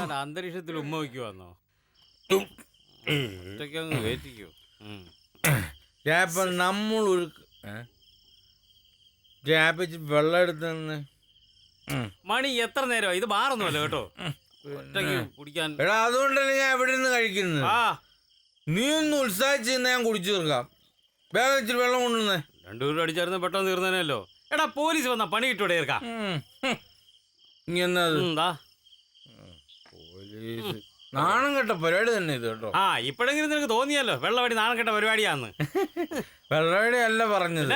എന്താണ് അന്തരീക്ഷത്തിൽ ഉമ്മ വയ്ക്കുവാന്നോ? ഒറ്റയ്ക്ക് അങ്ങ് കയറ്റിക്കോ ഉം. ഇപ്പൊ നമ്മൾ ഒരു ഇച്ചിരി വെള്ളം എടുത്തെന്ന് തന്നെ മണി എത്ര നേരം ഇത് മാറുന്നല്ലോ കേട്ടോ. ഒറ്റയ്ക്ക് കുടിക്കാൻ എടാ അതുകൊണ്ടല്ലേ ഞാൻ ഇവിടെ നിന്ന് കഴിക്കുന്നത്. ആ. നീ ഒന്ന് ഉത്സാഹിച്ച് നിന്നാ ഞാൻ കുടിച്ചു തീർക്കാം. വേഗം ഇച്ചിരി വെള്ളം കൊണ്ടുവന്നേ. രണ്ടുപേരും അടിച്ചായിരുന്നു പെട്ടെന്ന് തീർന്നേനല്ലോ. എടാ പോലീസ് വന്നാ പണി കിട്ടൂടെ ഇറക്കാം ഇനി എന്നാ അത്? എന്താ നാണം കെട്ട പരിപാടി തന്നെ ഇത് കേട്ടോ. ആ ഇപ്പോഴെങ്കിലും നിനക്ക് തോന്നിയല്ലോ വെള്ളവടി നാണം കെട്ട പരിപാടിയാന്ന്. വെള്ളവടി അല്ല പറഞ്ഞത്.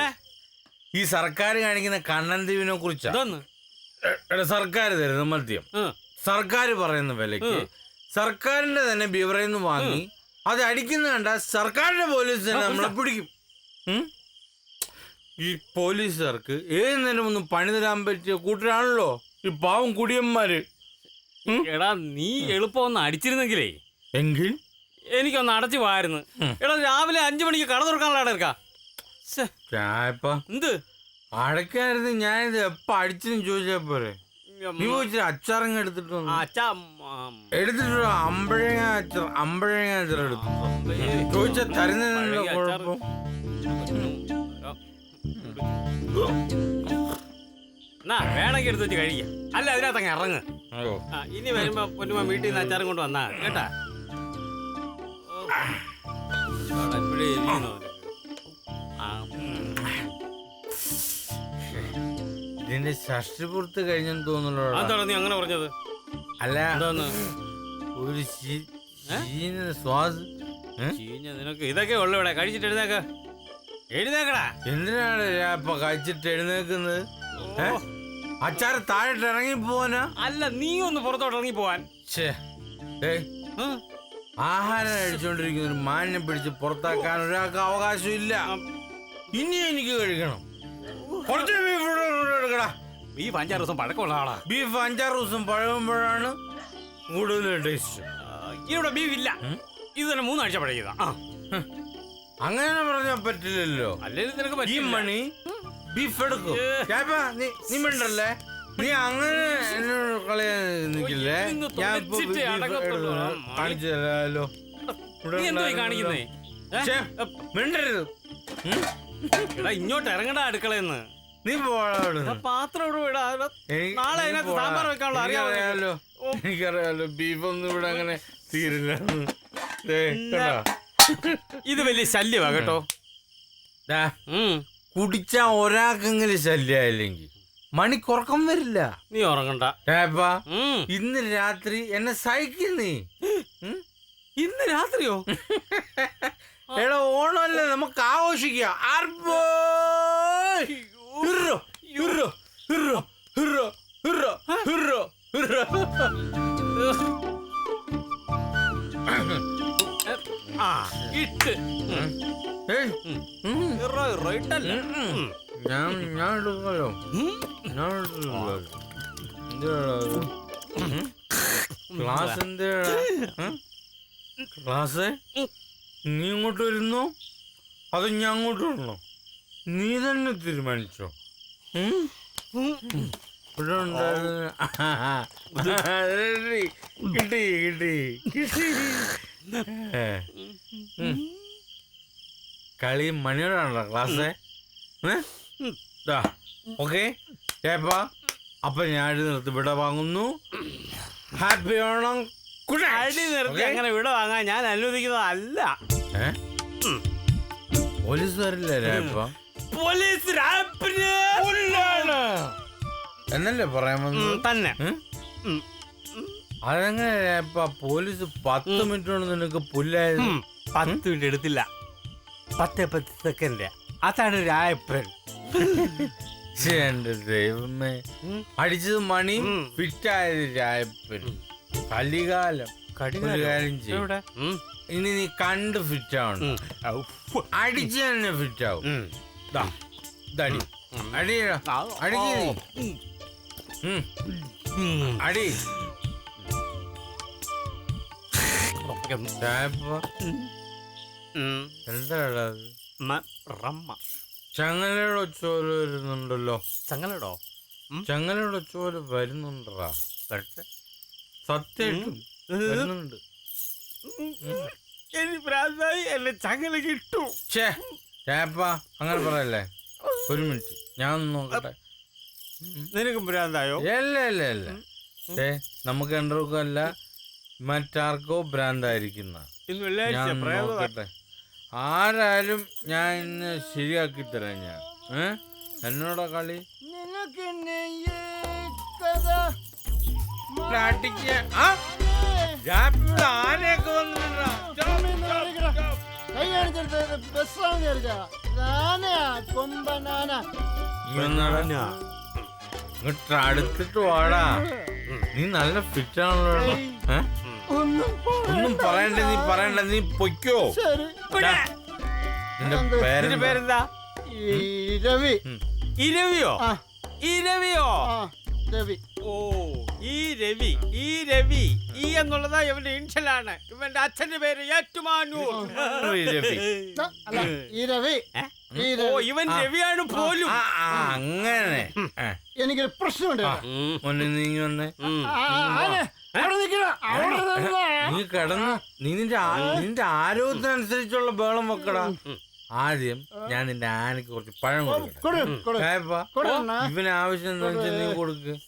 ഈ സർക്കാർ കാണിക്കുന്ന കണ്ണൻ ദീപിനെ കുറിച്ചാ? സർക്കാർ തരുന്ന മദ്യം. സർക്കാർ പറയുന്ന വിലക്ക്. സർക്കാരിന്റെ തന്നെ ബിവറയിൽ നിന്ന് വാങ്ങി അത് അടിക്കുന്ന കണ്ട സർക്കാരിന്റെ പോലീസ് തന്നെ നമ്മളെ പിടിക്കും. ഈ പോലീസുകാർക്ക് ഏത് നേരം ഒന്നും പണി തരാൻ പറ്റിയ കൂട്ടരാണല്ലോ ഈ പാവം കുടിയന്മാര്? എടാ നീ എളുപ്പം ഒന്ന് അടിച്ചിരുന്നെങ്കിലേ. എങ്കിൽ? എനിക്കൊന്ന് അടച്ചു പോയായിരുന്നു എടാ രാവിലെ അഞ്ചു മണിക്ക് കട തുറക്കാനുള്ള ഞാൻ ചായപ്പ. എന്ത്? അടക്കായിരുന്നു ഇത് എപ്പ അടിച്ചെന്ന് ചോദിച്ചാ പോരെ? നീ പോയിട്ട് അച്ചാറങ്ങ് എടുത്തിട്ട് വന്നു. അച്ഛാ എടുത്തിട്ട് അമ്പഴങ്ങ അച്ചാർ അമ്പഴങ്ങ അച്ചാർ എടുത്തു. ചോദിച്ച തരുന്നതിനുള്ള കുഴപ്പം. എന്നാ വേണമെങ്കിൽ എടുത്തിട്ട് വെച്ച് കഴിക്കാം. അല്ല അതിനകത്തങ്ങ് ഇറങ്ങ്. ആ, ഇനി വരുമ്പോ പൊന്നുമ വീട്ടിൽ നിന്ന് അച്ചാറും കൊണ്ട് വന്നാ മതി, കേട്ടാ? ഓ. അവിടെ ഇപ്പഴേ ഇരിക്കുന്നു. അവന്. ആ, ഉം. ഇതിന്റെ ഷഷ്ടിപൂർത്തി കഴിഞ്ഞെന്ന് തോന്നുന്നു അതെന്താടാ നീ അങ്ങനെ പറഞ്ഞത്? അല്ല എന്താന്ന്? ഒരു ശീ- ശീന ശ്വാസ ഏ? ചീഞ്ഞ നിനക്ക് ഇതൊക്കെ ഉള്ളു ഇവിടെ. കഴിച്ചിട്ട് എഴുന്നേക്ക. എഴുന്നേക്കടാ. എന്തിനാണ് ഞാൻ ഇപ്പൊ കഴിച്ചിട്ട് എഴുന്നേക്കുന്നത്? ഏ? അച്ചാറ് താഴെ ഇറങ്ങി പോവാനാ? അല്ല നീ ഒന്ന് പുറത്തോട്ട് ഇറങ്ങി പോവാൻ. ആഹാരം കഴിച്ചുകൊണ്ടിരിക്കുന്ന ഒരു മാന്യം പിടിച്ച് പുറത്താക്കാൻ ഒരാൾക്ക് അവകാശം ഇല്ല ഇനി എനിക്ക് കഴിക്കണം. കുറച്ച് ബീഫ് എടുക്കടാ? ഈ അഞ്ചാറ് ദിവസം പഴക്കമുള്ള ആളാ. ബീഫ് അഞ്ചാറ് ദിവസം പഴകുമ്പോഴാണ് കൂടുതൽ ടേസ്റ്റ് ഇവിടെ ബീഫ് ഇല്ല. ഇത് തന്നെ മൂന്നാഴ്ച പഴകിയതാ. അങ്ങനെ പറഞ്ഞാൽ പറ്റില്ലല്ലോ. അല്ലെങ്കിൽ നിനക്ക് ഈ. മണി ബീഫ് എടുക്കും നീ നീ മിണ്ടല്ലേ നീ അങ്ങനെ എന്നോട് കളയാൻ നിൽക്കില്ലേ ഞാൻ ഇപ്പൊ അടങ്ങത്തുള്ളൂ. കാണിച്ചു ഇവിടെ നീ എന്തോ ഈ കാണിക്കുന്നേ ഏ? ഛേ, മിണ്ടരുത് ഉം? എടാ ഇങ്ങോട്ട് ഇറങ്ങടാ അടുക്കളയെന്ന് നീ പോടാ അവിടുന്ന്. ആ പാത്രം ഇവിടെ വിടാ ഇവിടെ എനിക്ക് നാളെ നീ അതിനകത്ത് പോടാ. സാമ്പാർ വെക്കാനുള്ള അറിയാമോ നിനക്ക്? എനിക്കറിയാലോ ഓ. എനിക്കറിയാലോ ബീഫ് ഒന്നും ഇവിടെ അങ്ങനെ തീരില്ല ദേ, കണ്ടോ? ഇത് വലിയ ശല്യമാ കേട്ടോ ദാ, ഉം. കുടിച്ചാ ഒരാൾക്കെങ്കിലും മണി മണിക്കുറക്കം വരില്ല. നീ ഉറങ്ങണ്ട. ഏപ്പാ ഇന്ന് രാത്രി എന്നെ സഹിക്കും നീ. ഇന്ന് രാത്രിയോ? എടാ ഓണമല്ലേ നമുക്ക് ആഘോഷിക്കാം. ആർപ്പോ? ആ ഇട്ട്. ഉം. ഇട്ടല്ല ഉം. ഞാൻ? Class class? നീ ഇങ്ങോട്ട് വരുന്നു? അത് ഞാൻ അങ്ങോട്ട് വരണോ? നീ തന്നെ തീരുമാനിച്ചോ? ഇവിടെ ഉണ്ടായിരുന്ന. കിട്ടി കിട്ടി. കിട്ടി. കളി മണിയോടാണല്ലോ ക്ലാസ് ഓക്കെ? ചേപ്പ അപ്പൊ ഞാൻ അടി നിർത്തി വിട വാങ്ങുന്നു. ഹാപ്പി ഓണം. അടി നിർത്തി അങ്ങനെ വിട വാങ്ങാൻ ഞാൻ അനുവദിക്കുന്നതല്ല. പോലീസ് വരില്ലേ പോലീസ് എന്നല്ലേ പറയാൻ തന്നെ. അതെങ്ങനെ പോലീസ് പത്ത് മിനിറ്റ് കൊണ്ട് നിനക്ക് പുല്ലായത് പത്ത് മിനിറ്റ് എടുത്തില്ല. പത്ത് പത്ത് സെക്കൻഡ് അതാണ് രായപ്പൻ എന്റെ ദൈവമേ. അടിച്ചത് മണി. ഫിറ്റായത് രായപ്പൻ കലികാലം. കാര്യം ചെയ്യ്. ഇനി നീ കണ്ട് ഫിറ്റ് ആവണം അടിച്ച് തന്നെ ഫിറ്റ് ആവും. ഉം, ഉം. അടി രായപ്പ. എന്താടാ അത്? റമ്മ. ചങ്ങലയുടെ ഒച്ചോൽ വരുന്നുണ്ടല്ലോ. ചങ്ങലടോ ചങ്ങലയുടെ ഒച്ചോൽ വരുന്നുണ്ടടാ. വരട്ടെ. സത്യമായിട്ടും വരുന്നുണ്ട്. എനിക്ക് ഭ്രാന്തായി എന്നെ ചങ്ങല കിട്ടു. ഛേ ചേപ്പ അങ്ങനെ പറയല്ലേ? ഒരു മിനിറ്റ് ഞാൻ ഒന്ന് നോക്കട്ടെ. നിനക്ക് ഭ്രാന്തായോ? അല്ല അല്ല അല്ല ഏ നമുക്ക് രണ്ടുപേർക്കും അല്ല മറ്റാർക്കോ ഭ്രാന്തായിരിക്കുന്ന. ഇന്ന് ഞാൻ വെള്ളിയാഴ്ച ഒന്ന് പ്രേതം നോക്കട്ടെ. ആരായാലും ഞാൻ ഇന്ന് ശരിയാക്കി തരാം ഞാൻ. ഏ? എന്നോടാ കളി? നിനക്ക് ആനയൊക്കെ വന്നിട്ടുണ്ടോ? കൈ കാണിച്ചെടുത്ത് ബസ്സാന്ന് കൊമ്പനാന ഇങ്ങോട്ട് അടുത്തിട്ട് വാടാ. നീ നല്ല ഫിറ്റ് ആണല്ലോ? ഒന്നും ഒന്നും പറയണ്ട നീ പറയണ്ട നീ പൊയ്ക്കോ. ശരി. ദാ, നിന്റെ പേരെന്താ? പേരെന്താ? ഈ രവി. ഇരവിയോ? ആ. ഇരവിയോ? ആ രവി. ഓ ഈ രവി ഈ രവി. ഈ എന്നുള്ളത് ഇവന്റെ ഇൻഷലാണ്. ഇവന്റെ അച്ഛന്റെ പേര് ഏറ്റുമാനൂർ. ഈ രവി. ദാ, അല്ല ഈ രവി. ഏ? ഓ ഇവൻ രവിയാണ് പോലും. അങ്ങനെ. എനിക്കൊരു പ്രശ്നമുണ്ട്. ആ, നീ വന്നേ. നീ കിടന്ന് നീ നിന്റെ ആ- നിന്റെ ആരോഗ്യത്തിനനുസരിച്ചുള്ള ബഹളം വെക്കടാ. ആദ്യം ഞാൻ നിന്റെ ആനക്ക് കുറച്ച് പഴം കൊടുക്കും. ഇവന് ആവശ്യം എന്താ വെച്ചാൽ നീ കൊടുക്ക്.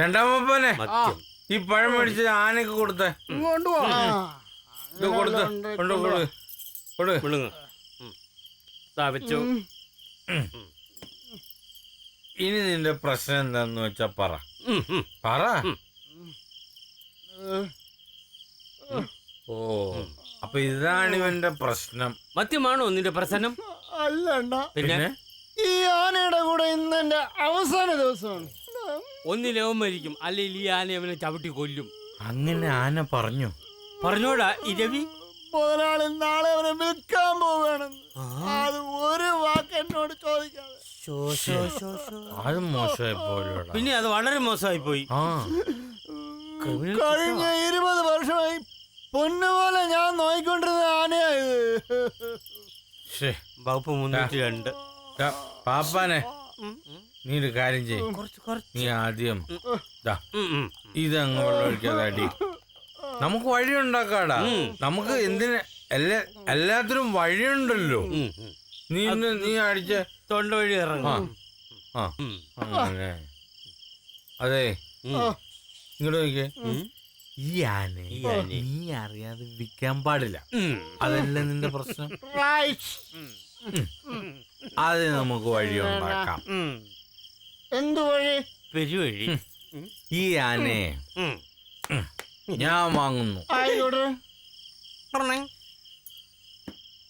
രണ്ടാമപ്പനെ ഈ പഴം മേടിച്ച് ആനക്ക് കൊടുത്തേ. ഇങ്ങോട്ട് വെച്ചു. ഇനി നിന്റെ പ്രശ്നം എന്താന്ന് വെച്ചാ പറ. പറ. ഓ. അപ്പൊ ഇതാണ് ഇവന്റെ പ്രശ്നം. മദ്യമാണോ നിന്റെ പ്രശ്നം? അല്ല അണ്ണാ പിന്നെ? പിന്നെ? ഈ ആനയുടെ കൂടെ ഇന്ന് എന്റെ അവസാന ദിവസമാണ്. ഒന്നിലവൻ മരിക്കും. അല്ലെങ്കിൽ ഈ ആന അവനെ ചവിട്ടി കൊല്ലും. അങ്ങനെ ആന പറഞ്ഞു. പറഞ്ഞോടാ ഈ രവി? മുതലാളി നാളെ അവനെ വിൽക്കാൻ പോവുകയാണെന്ന് അത് ഒരു വാക്ക് എന്നോട് ചോദിക്കാതെ. അത് മോശമായി പോലോടാ പിന്നെ അത് വളരെ മോശമായി പോയി. ആ. കഴിഞ്ഞ ഇരുപത് വർഷമായി പൊന്നുപോലെ ഞാൻ നോയിക്കൊണ്ടിരുന്ന ആനയായത് ശ്ശേ. വകുപ്പ് മുന്നൂറ്റി രണ്ട്. ദാ, പാപ്പാനെ. നീ ഒരു കാര്യം ചെയ്യും. കുറച്ച് കുറച്ച്. നീ ആദ്യം ദാ. ഇതങ്ങ് വെള്ളം ഒഴിക്കാതെ അടി. നമുക്ക് വഴി ഉണ്ടാക്കാടാ നമുക്ക് എന്തിന് എല്ലാ എല്ലാത്തിനും വഴിയുണ്ടല്ലോ. നീ ഇന്ന് നീ അടിച്ച തൊണ്ട വഴി ഇറങ്ങ. അതെ. ഇങ്ങോട്ട് നോക്കിയേ. ഉം. ഈ ആന നീ അറിയാതെ വിൽക്കാൻ പാടില്ല. അതല്ല നിന്റെ പ്രശ്നം? അത് നമുക്ക് വഴി ഉണ്ടാക്കാം. എന്തു വഴി? പെരുവഴി. ഈ ആനയെ. ഞാൻ വാങ്ങുന്നു. ആയിക്കോട്ടെ പറഞ്ഞേ.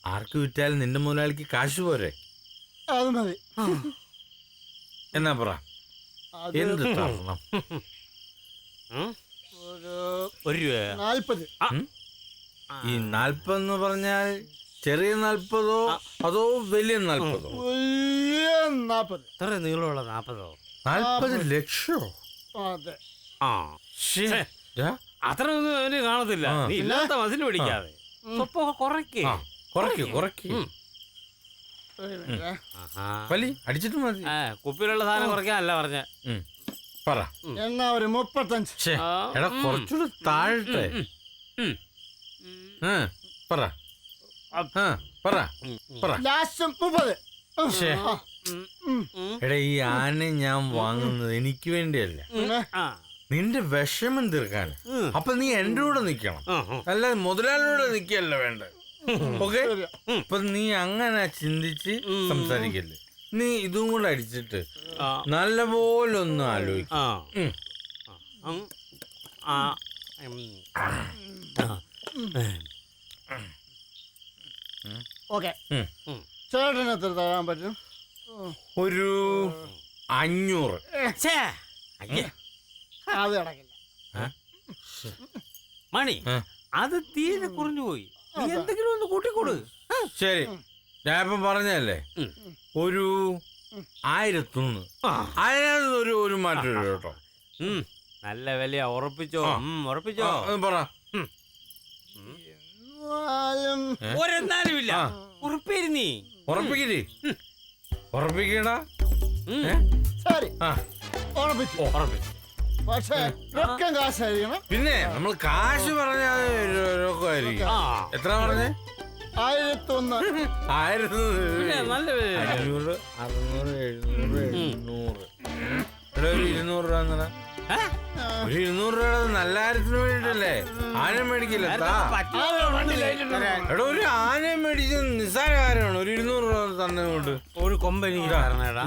ആർക്ക് വിറ്റാലും നിന്റെ മുതലാളിക്ക് കാശ് പോരെ? അത് മതി. എന്നാ പറ. എന്ത് തരണം. ഒരു നാൽപ്പത്. ഈ നാൽപ്പതെന്ന് പറഞ്ഞാൽ ചെറിയ നാൽപ്പതോ അതോ വലിയ നാൽപ്പതോ? വലിയ നാൽപ്പത്. ഇത്ര നീളമുള്ള നാപ്പതോ നാൽപ്പത് ലക്ഷോ? അതെ. ആ. ശ്ശേ. ഛേ. ദാ, അത്ര ഒന്നും അവന് കാണത്തില്ല. നീ ഇല്ലാത്ത മസിൽ പിടിക്കാതെ. കുറയ്ക്കേ. കുറയ്ക്ക് കുറയ്ക്ക്. വലി അടിച്ചിട്ട് മതി. കുപ്പിയിലുള്ള സാധനം കുറയ്ക്കാനല്ല പറഞ്ഞ. പറ. എന്നാ ഒരു മുപ്പത്തഞ്ച്. എടാ. കുറച്ചുകൂടെ താഴട്ടെ. പറ. പറ. പറ. ലാസ്റ്റ് മുപ്പത്. എടാ ഈ ആന ഞാൻ വാങ്ങുന്നത് എനിക്ക് വേണ്ടിയല്ല. ആ. നിന്റെ വിഷമം തീർക്കാൻ. അപ്പൊ നീ എന്റെ കൂടെ നിക്കണം. അല്ലാതെ മുതലാളിയുടെ അല്ല മുതലാളിയോടെ നിക്കല്ല വേണ്ട ഓക്കെ. അപ്പൊ നീ അങ്ങനെ ചിന്തിച്ച് സംസാരിക്കല്ലേ. നീ ഇതും കൂടെ അടിച്ചിട്ട് നല്ലപോലെ ഒന്ന് ആലോചിക്കും. ഓക്കെ. ചേട്ടന് എത്ര തരാൻ പറ്റും? ഒരു അഞ്ഞൂറ്. അയ്യേ. അത് മണി ആ. അത് തീരെ കുറഞ്ഞു പോയി. നീ എന്തെങ്കിലും ഒന്ന് കൂട്ടിക്കൊടു. ശരി. ഞാൻ ഇപ്പം പറഞ്ഞല്ലേ ഉം. ഒരു ആയിരത്തൊന്ന്. ആ. അതിനകത്ത് ഒരു ഒരു മാറ്റം ഇല്ല കേട്ടോ. ഉം. നല്ല വിലയാ. ഉറപ്പിച്ചോ? ആ. ഉം, ഉറപ്പിച്ചോ? ആ, അത് പറ. എന്നാലും ഒരെന്നാലും ഇല്ല ആ. ഉറപ്പിരുന്നീ ഉറപ്പിക്കില്ലേ ഉറപ്പിക്കടാ? ഉം. ഏ? ശരി ആ. ഉറപ്പിച്ചു. ഉറപ്പിച്ചു. പക്ഷേ രൊക്കം കാശായിരിക്കണം. പിന്നെ നമ്മൾ കാശ് പറഞ്ഞാൽ രൊക്കമായിരിക്കും എത്ര പറഞ്ഞേ? ആയിരത്തൊന്ന്. ആയിരത്തി നല്ല. അഞ്ഞൂറ് അറുന്നൂറ് എഴുന്നൂറ് ഒരു ഇരുന്നൂറ് രൂപ? ഒരു ഇരുന്നൂറ് രൂപ നല്ല കാര്യത്തിന് വേണ്ടിട്ടല്ലേ? ആന മേടിക്കില്ല. എടാ ഒരു ആന മേടിച്ച നിസ്സാര കാര്യമാണ് ഒരു ഇരുന്നൂറ് രൂപ തന്നെ കൊണ്ട് ഒരു കൊമ്പനി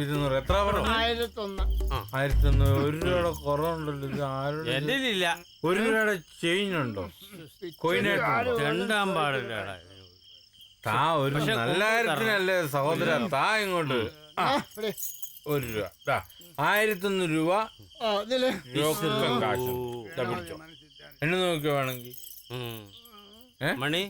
ഇരുന്നൂറ്. എത്ര പറഞ്ഞു? ആയിരത്തി ഒന്ന് ഒരു രൂപയുടെ കുറവുണ്ടല്ലോ ഇത് ആരുടെ എന്റെ ഇല്ല ഒരു രൂപയുടെ ചെയിൻ ഉണ്ടോ? കൊയിനായിട്ട് രണ്ടാം പാടില്ല താ ഒരു നല്ല കാര്യത്തിനല്ലേ സഹോദര? താ ഇങ്ങോട്ട്. ഒരു രൂപ. ആയിരത്തൊന്ന് രൂപ കാശ് പിടിച്ചോ. എന്നെ നോക്കിയോ വേണമെങ്കിൽ? മണി?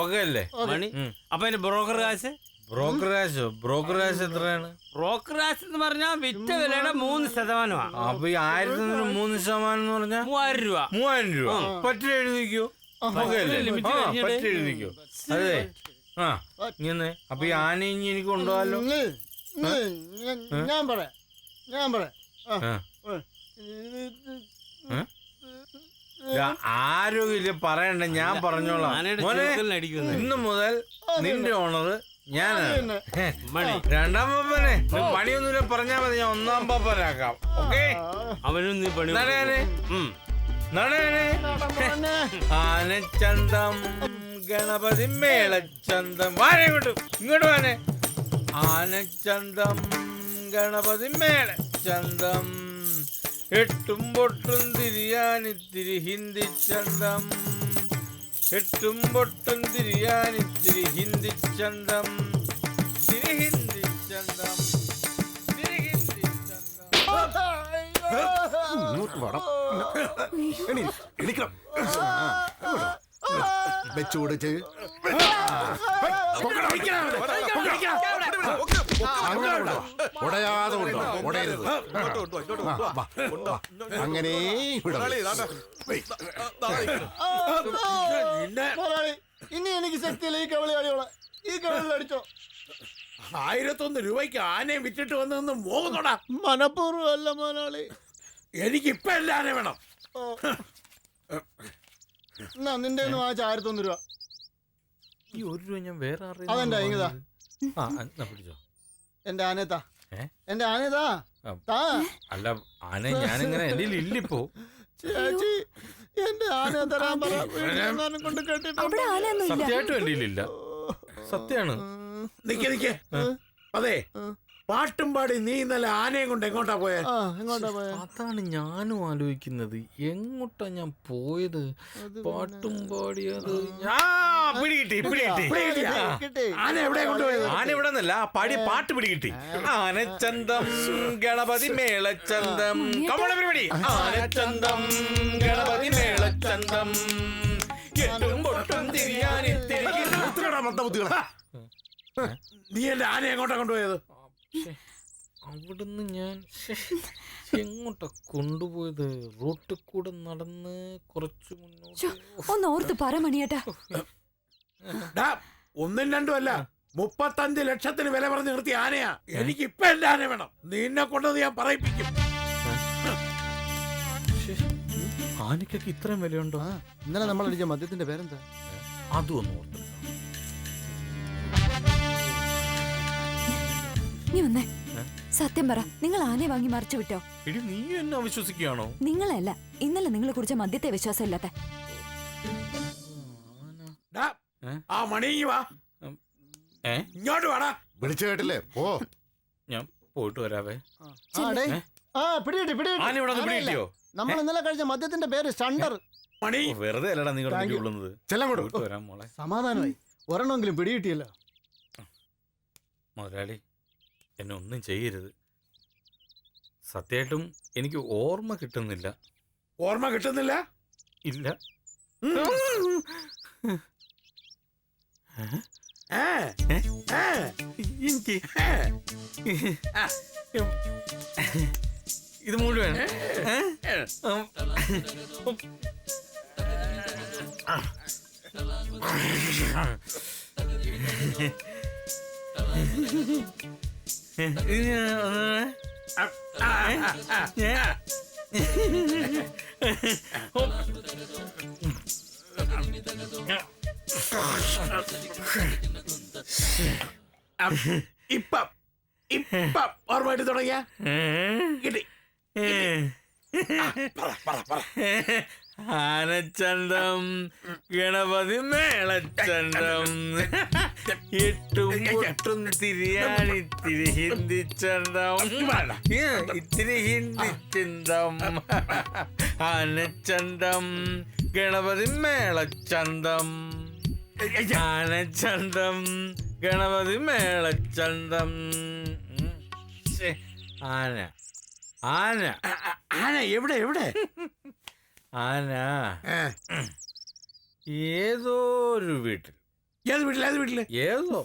ഓക്കെ അല്ലേ? മണി. അപ്പൊ അതിന്റെ ബ്രോക്കർ കാശ്? ബ്രോക്കർ കാശ്? ബ്രോക്കർ കാശ് എത്രയാണ്? ബ്രോക്കർ കാശ് എന്ന് പറഞ്ഞാൽ വിറ്റ വിലയുടെ മൂന്ന് ശതമാനമാണ് അപ്പൊ ഈ ആയിരത്തി മൂന്ന് ശതമാനം എന്ന് പറഞ്ഞാൽ മൂവായിരം രൂപ. മൂവായിരം രൂപ. പറ്റി എഴുതിക്കോ. പറ്റി എഴുതിക്കോ. അതെ. ആ ഇങ്ങനെ. അപ്പൊ ഈ ആന ഇനി എനിക്ക് കൊണ്ടുപോകാലോ? ഞാൻ പറയാം. ഞാൻ പറയാം. ആ, ആ. ആ. പറയണ്ട ഞാൻ പറഞ്ഞോളാം. ആനയുടെ മോനെ ചുരുക്കലിന് അടിക്കുന്നത് ഇന്ന് മുതൽ നിന്റെ ഓണർ ഞാനാണ് തന്നെ. ഹേ, മണി. രണ്ടാം പാപ്പനെ നീ പണിയൊന്നുമില്ല പറഞ്ഞാ മതി ഞാൻ ഒന്നാം പാപ്പനാക്കാം ഓക്കെ? ആ, അവനും നീ പണി നടയാനെ ഉം. നടയാനെ നടന്നോനെ. ആനച്ചന്തം ഗണപതി മേളച്ചന്തം വാനെ ഇങ്ങോട്ട്. ഇങ്ങോട്ട് വാനെ ആനച്ചന്തം ഗണപതി മേളച്ചന്തം എട്ടും പൊട്ടും തിരിയാനിത്തിരി ഹിന്ദി ചന്തം. എട്ടും പൊട്ടും തിരിയാനിത്തിരി ഹിന്ദി ചന്തം. തിരി ഹിന്ദി ചന്തം. തിരി ഹിന്ദി ചന്തം. അങ്ങനെ ഉടയാതെ ഉടയരുത്. ആ, വാ, വാ. അങ്ങനെ. മുതലാളി, ഇനി എനിക്ക് ശക്തിയില്ല. ഈ കവളി അടിയോളെ. ഈ കവളിൽ അടിച്ചോ. ആയിരത്തൊന്ന് രൂപയ്ക്ക് ആനയെ വിറ്റിട്ട് വന്നതെന്ന് മോഹത്തോടാ മനപൂർവം അല്ല മുതലാളി എനിക്ക് ഇപ്പൊ എല്ലാ ആന വേണം. ഓ. എന്നാ നിന്റെ ഒന്ന് വാങ്ങിച്ച ആയിരത്തൊന്ന് രൂപ. ഈ ഒരു രൂപ ഞാൻ വേറെ അതെന്താ, ഇങ്ങതാ. ആ എന്നാ പിടിച്ചോ. എന്റെ ആനേതാ ഏ? എന്റെ ആനതാ ആ. താ. അല്ല ആന ഞാനിങ്ങനെ എന്റെ ഇല്ലിപ്പോ ചേച്ചി എന്റെ ആന തരാൻ പറ. വീട്ടിലെങ്ങാനും കൊണ്ട് കേട്ടിട്ടുണ്ട് അവിടെ ആനയൊന്നും ഇല്ല. സത്യമായിട്ടും എന്റെ സത്യാണ് നിക്ക് നിക്ക്. അതെ. പാട്ടും പാടി നീ ഇന്നലെ ആനയും കൊണ്ട് എങ്ങോട്ടാ പോയെ? ആ എങ്ങോട്ടാ പോയ? അതാണ് ഞാനും ആലോചിക്കുന്നത്. എങ്ങോട്ടാ ഞാൻ പോയത്? പാട്ടും പാടിയത് ആ, പിടികിട്ടി പിടികിട്ടി പിടികിട്ടിയാ? കിട്ടി. ആന എവിടെ കൊണ്ടുപോയത് ആന ഇവിടെ നിന്നല്ല ആ പാടിയ പാട്ട് പിടികിട്ടി ആനച്ചന്തം ഗണപതി മേളച്ചന്തം. പരിപാടി ആനച്ചന്തം ഗണപതി മേളച്ചന്തം. എട്ടും പൊട്ടും തിരിയാനിത്തിരി നിർത്തണടാ മന്ദബുദ്ധികളെ. നീ എന്റെ ആന എങ്ങോട്ടാ കൊണ്ടുപോയത്? അവിടുന്ന് ഞാൻ എങ്ങോട്ടാ കൊണ്ടുപോയത്? റോട്ടിൽ കൂടെ നടന്ന് കുറച്ചു മുന്നോട്ട്. ഒന്ന് ഓർത്ത് പറ മണിയേട്ടാ. ഡാ, ഒന്നും രണ്ടും അല്ല. മുപ്പത്തഞ്ച് ലക്ഷത്തിന് വില പറഞ്ഞ് നിർത്തിയ ആനയാ. എനിക്ക് ഇപ്പൊ എന്റെ ആന വേണം. നിന്നെ കൊണ്ടത് ഞാൻ പറയിപ്പിക്കും. ശ്ശെ, ആനക്കൊക്കെ ഇത്രയും വിലയുണ്ടോ? ഇന്നലെ നമ്മൾ അടിച്ച മദ്യത്തിന്റെ പേരെന്താ? അതും ഒന്ന് ഓർത്തെടുക്കണം നീ വന്നേ. സത്യം പറ നിങ്ങൾ ആനയെ വാങ്ങി മറിച്ചു വിട്ടോ? എടി നീ എന്നെ അവിശ്വസിക്കുകയാണോ? നിങ്ങളല്ല ഇന്നലെ നിങ്ങളെ കുറിച്ച് മദ്യത്തെ വിശ്വാസം ഇല്ലാത്ത. ആ മണി ഇങ്ങ് വാ. ഏ? ഇങ്ങോട്ട് വാടാ. വിളിച്ചു കേട്ടില്ലേ? ഓ ഞാൻ പോയിട്ട് വരാവേ. ആ. പിടികിട്ടി പിടികിട്ടി. നമ്മൾ ഇന്നലെ കഴിച്ച മദ്യത്തിന്റെ പേര് മണി. വെറുതെ അല്ലടാ നിങ്ങൾ Thank ഉള്ളുന്നത് ചെല്ലങ്ങോട്ട് പോയിട്ട് മോളെ. സമാധാനമായി. ഒരെണ്ണമെങ്കിലും പിടികിട്ടിയല്ലോ. മുതലാളി എന്നെ ഒന്നും ചെയ്യരുത്. സത്യമായിട്ടും എനിക്ക് ഓർമ്മ കിട്ടുന്നില്ല. ഓർമ്മ കിട്ടുന്നില്ല? ഇല്ല. എനിക്ക്. ഇത് മുഴുവൻ. ആ. ഇത് ഞാൻ ഒന്ന് ഇപ്പം ഇപ്പം ഓർമ്മയായിട്ട് തുടങ്ങിയ കിട്ടി പറ പറ പറ ആനച്ചന്തം ഗണപതി മേളച്ചന്തം എട്ടും പൊട്ടും തിരിയാണി ഇത്തിരി ഹിന്ദി ചന്തം. ഇത്തിരി ഹിന്ദി ചിന്തം. ആനച്ചന്തം ഗണപതി മേളച്ചന്തം. ആനച്ചന്തം ഗണപതി മേളച്ചന്തം. ആന. ആന. ആന എവിടെ എവിടെ? ആന. ഏതോ ഒരു വീട്ടിൽ ഏത് വീട്ടിൽ ഏത് വീട്ടിൽ? ഏതോ.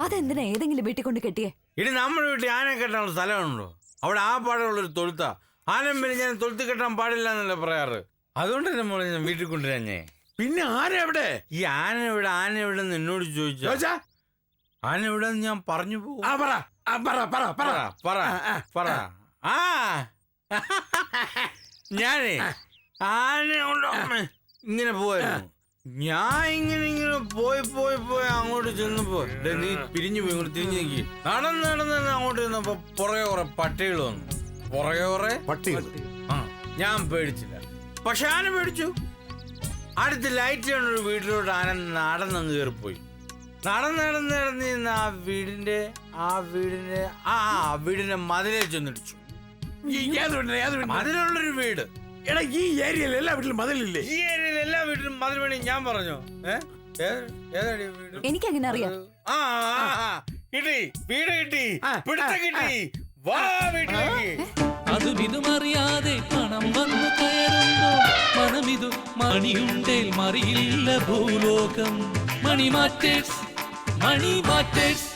അതെന്തിനാ? ഏതെങ്കിലും വീട്ടിൽ കൊണ്ട് കെട്ടിയേ? ഇനി നമ്മുടെ വീട്ടിൽ ആന കെട്ടാനുള്ള സ്ഥലമുണ്ടോ? അവിടെ ആ പാടുള്ളൊരു തൊഴുത്ത. ആനം പിന്നെ ഞാൻ തൊഴുത്ത് കെട്ടാൻ പാടില്ല എന്നല്ലേ പറയാറ്? അതുകൊണ്ട് തന്നെ മോളെ ഞാൻ വീട്ടിൽ കൊണ്ടുവരാഞ്ഞേ പിന്നെ ആന എവിടെ? ഈ ആന എവിടെ? ആന എവിടെ എന്ന് എന്നോട് ചോദിച്ചാ. ചോദിച്ചാ? ആന എവിടെ എന്ന് ഞാൻ പറഞ്ഞു പോകും. ആ പറ. ആ, പറ പറ പറ. പറ പറ ആ, ആ. പറ. ആ. ഞാനേ ഇങ്ങനെ പോയായിരുന്നു. ഞാൻ ഇങ്ങനെ ഇങ്ങനെ പോയി പോയി പോയി അങ്ങോട്ട് ചെന്നപ്പോ നീ പിരിഞ്ഞു പോയി ഇങ്ങോട്ട് തിരിഞ്ഞു നിൽക്കി നടന്ന് നടന്ന് തന്നെ അങ്ങോട്ട് ചെന്നപ്പോ പുറകെ കുറെ പട്ടികൾ വന്നു. പുറകെ കുറെ പട്ടികൾ? ആ ഞാൻ പേടിച്ചില്ല. പക്ഷെ ആന പേടിച്ചു. അടുത്ത് ലൈറ്റ് കണ്ട ഒരു വീട്ടിലോട്ട് ആന നടന്നങ്ങ് കയറിപ്പോയി. നടന്ന് നടന്ന് നടന്ന് ചെന്ന് ആ വീടിന്റെ ആ വീടിന്റെ ആ വീടിന്റെ മതിലേ ചെന്നിടിച്ചു. മതിലുള്ളൊരു വീട്. എടാ ഈ ഏരിയയിൽ എല്ലാ വീട്ടിലും മതിലില്ലേ? ഈ ഏരിയയിൽ എല്ലാ വീട്ടിലും മതിൽ വേണേ ഞാൻ പറഞ്ഞു? ഏ? ഏത്- ഏതാടി വീട്? എനിക്കെങ്ങനെ അറിയാം. ആ ആ, ആ. കിട്ടി. വീട് കിട്ടി. പിടുത്തം കിട്ടി. വാ വീട്ടിലേക്ക്. അതും ഇതുമറിയാതെ പണം വന്നു കയറുന്നു. മനമിതു മണിയുണ്ടേൽ മറിയില്ല ഭൂലോകം. Money matters money matters.